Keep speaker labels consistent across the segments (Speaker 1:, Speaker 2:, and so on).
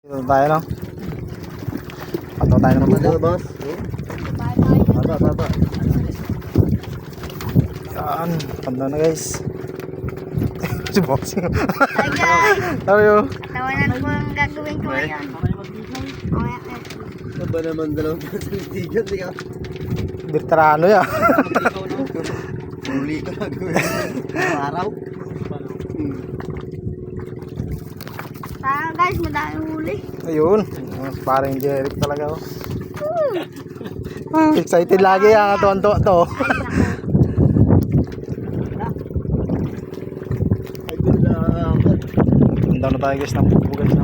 Speaker 1: Dito tayo no. Pato tayo
Speaker 2: Ano
Speaker 1: buko.
Speaker 2: boss? Baba, baba.
Speaker 1: Yan. Panda na guys. si boxing.
Speaker 3: Hi guys!
Speaker 1: How are you?
Speaker 3: Tawanan ko ang gagawin ko ngayon.
Speaker 2: Ano ba naman dalawang salitigan? Di ka.
Speaker 1: Veterano ya.
Speaker 2: Huli ka gagawin. Araw.
Speaker 3: Tara guys, madami huli.
Speaker 1: Ayun. Mas Parang Jeric talaga oh. Ah, Excited lagi ang tonto to. Punta na tayo guys ng buko guys.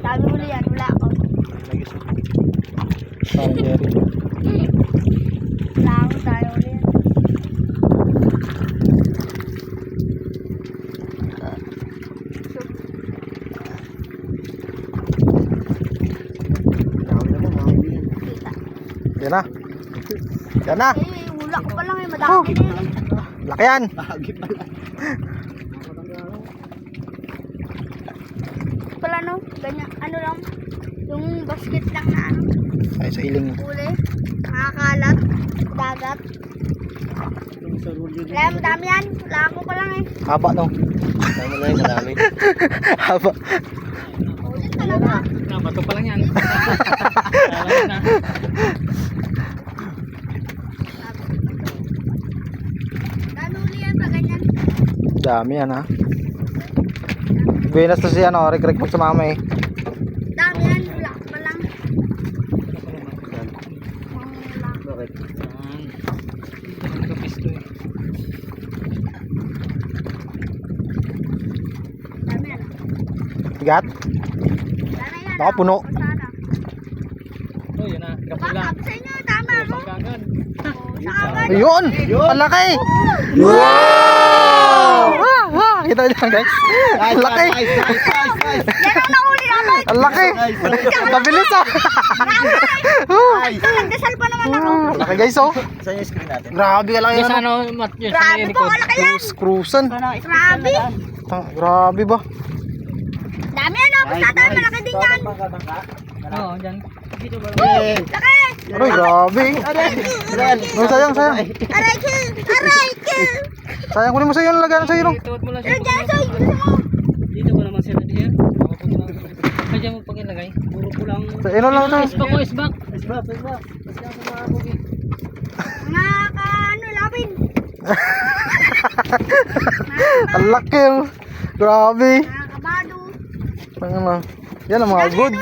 Speaker 3: Dami huli yan, wala ako.
Speaker 1: Parang Jeric.
Speaker 3: Wala ako tayo huli yan.
Speaker 2: Tawag na mo, mga kaibigan.
Speaker 3: Kita.
Speaker 1: Yan na. Yan na.
Speaker 3: Eh, wala ko pa lang eh, madami na yun.
Speaker 1: Laki yan.
Speaker 2: Agi pala.
Speaker 3: Pala no, ganyan, ano lang, yung basket lang na ano,
Speaker 1: Ay sa iling.
Speaker 3: huli, nakakalat, dagat. Wala, madami yan, wala ako pa lang eh.
Speaker 1: Haba no.
Speaker 2: Tama na yung kadami.
Speaker 1: Haba.
Speaker 3: Ulit talaga.
Speaker 4: Bato pa lang yan.
Speaker 3: Dami huli yan sa ganyan.
Speaker 1: Dami yan ha. Buenas to si ano, rek-rek mo sa mama eh.
Speaker 3: Dami yan, wala pa lang.
Speaker 4: Nagkapisto eh.
Speaker 3: Yan.
Speaker 1: Baka
Speaker 3: ah.
Speaker 1: puno.
Speaker 4: Oh, yun na. Kapula.
Speaker 3: Bakap sa inyo, tama agad.
Speaker 1: Ayun! Ang laki! Wow! Kita niyo guys. Ang laki!
Speaker 3: Yan ang nahuli namin.
Speaker 1: Ang laki! Kabilis ah!
Speaker 3: Nagdasal pa naman ako.
Speaker 1: Ang laki guys oh!
Speaker 2: Saan yung screen natin?
Speaker 1: Grabe ka lang
Speaker 4: Yung
Speaker 1: yan. ano.
Speaker 4: ano,
Speaker 3: Grabe po, wala yan.
Speaker 1: Cruisan.
Speaker 3: Grabe.
Speaker 1: Grabe ba?
Speaker 3: Dami yan, oh. Basta tayo, malaki din yan.
Speaker 4: Oo, dyan. Dito ba?
Speaker 3: Laki.
Speaker 1: Aray, grabe.
Speaker 2: Ren.
Speaker 1: Ay, sayang, sayang.
Speaker 3: Aray, kill. Aray, kill.
Speaker 1: Sayang kunin mo
Speaker 4: lang
Speaker 3: Pero
Speaker 4: siya.
Speaker 3: dyan, so, gusto mo.
Speaker 4: Dito ko naman sila diyan. Kaya mo pag ilagay. Puro ko lang.
Speaker 1: Sa ino lang to.
Speaker 4: Isbak ko, isbak.
Speaker 2: Isbak, isbak.
Speaker 3: Mga ka, ano, lapin.
Speaker 1: Ang laki oh. Grabe.
Speaker 3: Mga kabado.
Speaker 1: Ang ano. Yan ang mga good.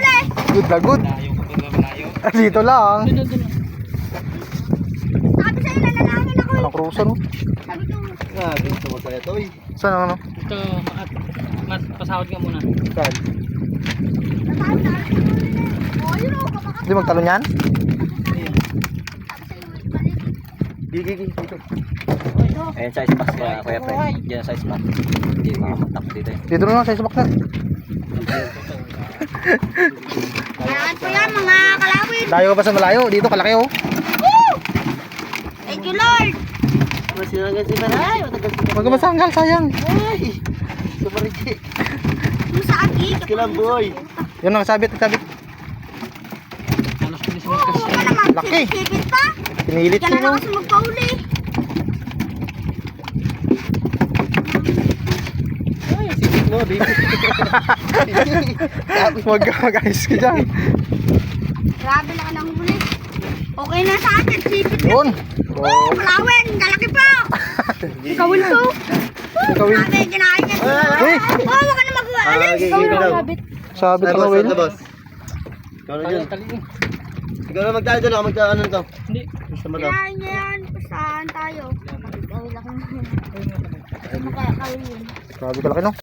Speaker 1: Good na good.
Speaker 4: Pag malayo.
Speaker 1: Dito lang. Oh.
Speaker 3: Sabi ko,
Speaker 2: Ah, gusto mo pala ito eh.
Speaker 1: Saan ang ano?
Speaker 4: Ito, mat, pasahod ka muna.
Speaker 1: Saan? Hindi magtalon yan?
Speaker 3: Sabi sa'yo, wait, balik.
Speaker 2: Gigi, gigi, dito.
Speaker 3: Ito.
Speaker 2: Ayan, size box kaya, kuya pre. Diyan size box. Hindi, makamatak dito eh.
Speaker 1: Dito na lang sa isabak na.
Speaker 3: Kailangan po yan, mga kalawin.
Speaker 1: Layo ka pa sa malayo. Dito kalaki oh.
Speaker 3: Woo! Thank you, Lord.
Speaker 2: Masinagan si Maray.
Speaker 1: Huwag masanggal. Sayang.
Speaker 2: Ay!
Speaker 3: Yung sa aki.
Speaker 2: Kilang boy.
Speaker 1: Yun ang sabit. Sabit. Laki. Pinilit
Speaker 3: Diyan
Speaker 1: ko.
Speaker 3: na lang kasi magpahuli.
Speaker 2: Ay, sipit mo, baby.
Speaker 1: Huwag ka mag-ayos ka dyan.
Speaker 3: Grabe na ka nang huli. Okay na sa atin, sipit na.
Speaker 1: Yun.
Speaker 3: Oh,
Speaker 1: Oh.
Speaker 3: kalawin, kalaki pa. Ikawin ko.
Speaker 1: Ikawin.
Speaker 3: Grabe, kinain niya.
Speaker 1: Uy.
Speaker 3: Oh, huwag ka na mag-aalis.
Speaker 2: Ah, okay.
Speaker 3: habit.
Speaker 1: Sabit
Speaker 2: Ay,
Speaker 1: ka
Speaker 2: boss,
Speaker 1: Will.
Speaker 2: Ikaw na dyan. Ikaw na magtayo doon. Ako magtayo ano nito.
Speaker 4: Hindi.
Speaker 3: Kinain niya yan. Saan tayo? Ikawin lang. Ano kaya kawin yun?
Speaker 1: Grabe ka laki no.